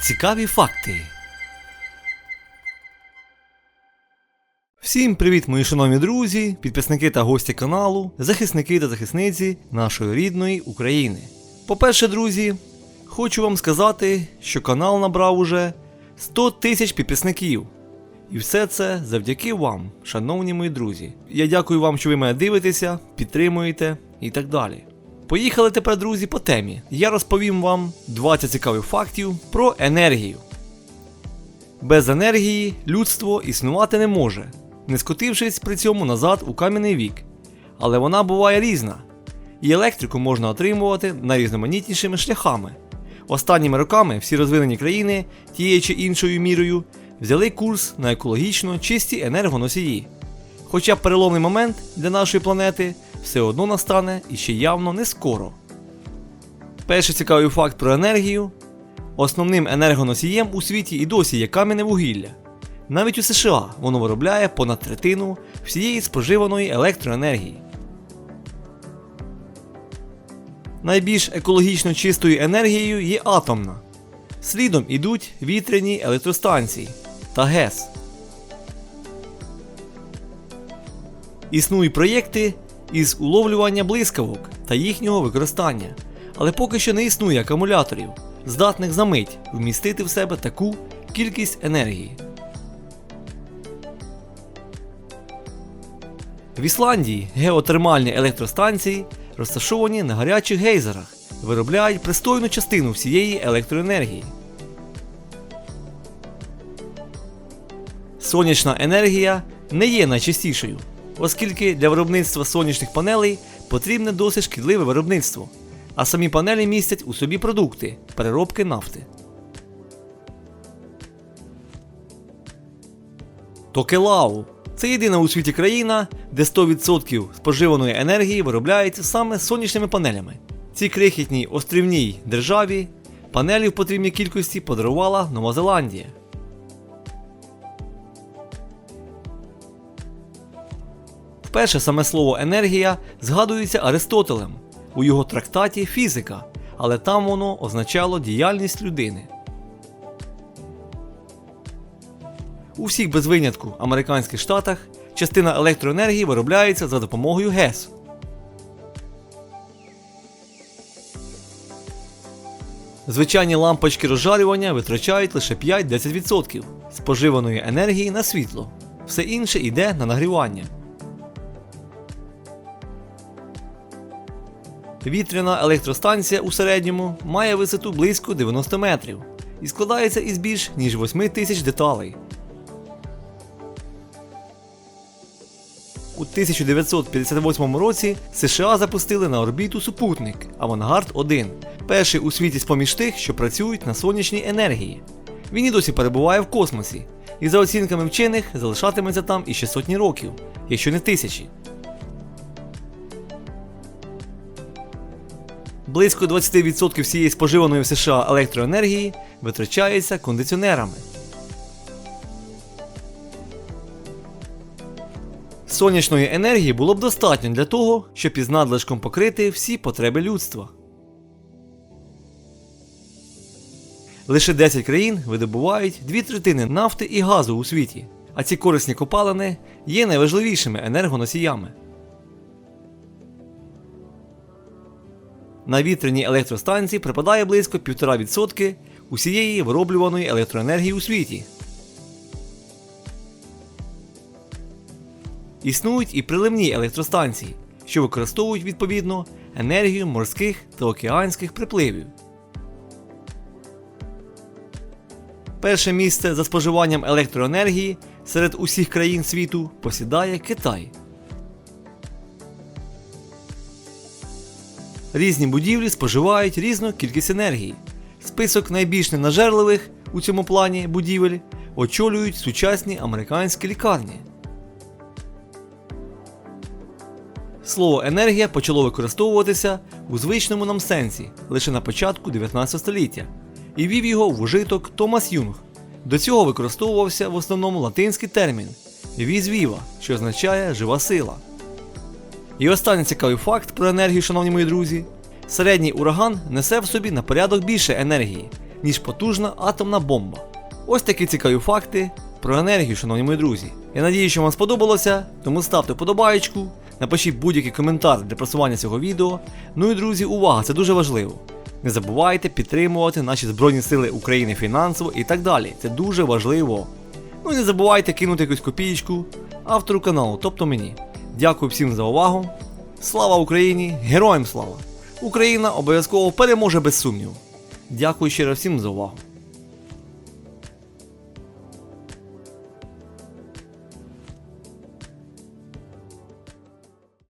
Цікаві факти. Всім привіт, мої шановні друзі, підписники та гості каналу, захисники та захисниці нашої рідної України. По-перше, друзі, хочу вам сказати, що канал набрав уже 100 тисяч підписників. І все це завдяки вам, шановні мої друзі. Я дякую вам, що ви мене дивитеся, підтримуєте і так далі. Поїхали тепер, друзі, по темі. Я розповім вам 20 цікавих фактів про енергію. Без енергії людство існувати не може, не скотившись при цьому назад у кам'яний вік. Але вона буває різна, і електрику можна отримувати найрізноманітнішими шляхами. Останніми роками всі розвинені країни тією чи іншою мірою взяли курс на екологічно чисті енергоносії. Хоча переломний момент для нашої планети все одно настане і ще явно не скоро. Перший цікавий факт про енергію. Основним енергоносієм у світі і досі є кам'яне вугілля. Навіть у США воно виробляє понад третину всієї споживаної електроенергії. Найбільш екологічно чистою енергією є атомна. Слідом ідуть вітряні електростанції та ГЕС. Існують проєкти із уловлювання блискавок та їхнього використання, але поки що не існує акумуляторів, здатних за мить вмістити в себе таку кількість енергії. В Ісландії геотермальні електростанції розташовані на гарячих гейзерах, виробляють пристойну частину всієї електроенергії. Сонячна енергія не є найчастішою, оскільки для виробництва сонячних панелей потрібне досить шкідливе виробництво, а самі панелі містять у собі продукти переробки нафти. Токелау це єдина у світі країна, де 100% споживаної енергії виробляється саме сонячними панелями. Цій крихітній острівній державі панелі в потрібній кількості подарувала Нова Зеландія. Вперше саме слово енергія згадується Аристотелем у його трактаті Фізика, але там воно означало діяльність людини. У всіх без винятку американських штатах частина електроенергії виробляється за допомогою ГЕС. Звичайні лампочки розжарювання витрачають лише 5-10% споживаної енергії на світло. Все інше йде на нагрівання. Вітряна електростанція у середньому має висоту близько 90 метрів і складається із більш ніж 8 тисяч деталей. У 1958 році США запустили на орбіту супутник Авангард 1, перший у світі з-поміж тих, що працюють на сонячній енергії. Він і досі перебуває в космосі, і за оцінками вчених залишатиметься там іще сотні років, якщо не тисячі. Близько 20% всієї споживаної в США електроенергії витрачається кондиціонерами. Сонячної енергії було б достатньо для того, щоб із надлишком покрити всі потреби людства. Лише 10 країн видобувають дві третини нафти і газу у світі, а ці корисні копалини є найважливішими енергоносіями. На вітряні електростанції припадає близько 1,5% усієї вироблюваної електроенергії у світі. Існують і приливні електростанції, що використовують відповідно енергію морських та океанських припливів. Перше місце за споживанням електроенергії серед усіх країн світу посідає Китай. Різні будівлі споживають різну кількість енергії. Список найбільш ненажерливих у цьому плані будівель очолюють сучасні американські лікарні. Слово енергія почало використовуватися у звичному нам сенсі лише на початку 19 століття і вів його в ужиток Томас Юнг. До цього використовувався в основному латинський термін viva, що означає жива сила. І останній цікавий факт про енергію, шановні мої друзі. Середній ураган несе в собі на порядок більше енергії, ніж потужна атомна бомба. Ось такі цікаві факти про енергію, шановні мої друзі. Я надію, що вам сподобалося, тому ставте вподобаєчку, напишіть будь-який коментар для просування цього відео. Ну і друзі, увага, це дуже важливо. Не забувайте підтримувати наші Збройні Сили України фінансово і так далі. Це дуже важливо. Ну і не забувайте кинути якусь копієчку автору каналу, тобто мені. Дякую всім за увагу. Слава Україні! Героям слава! Україна обов'язково переможе без сумніву. Дякую ще раз всім за увагу.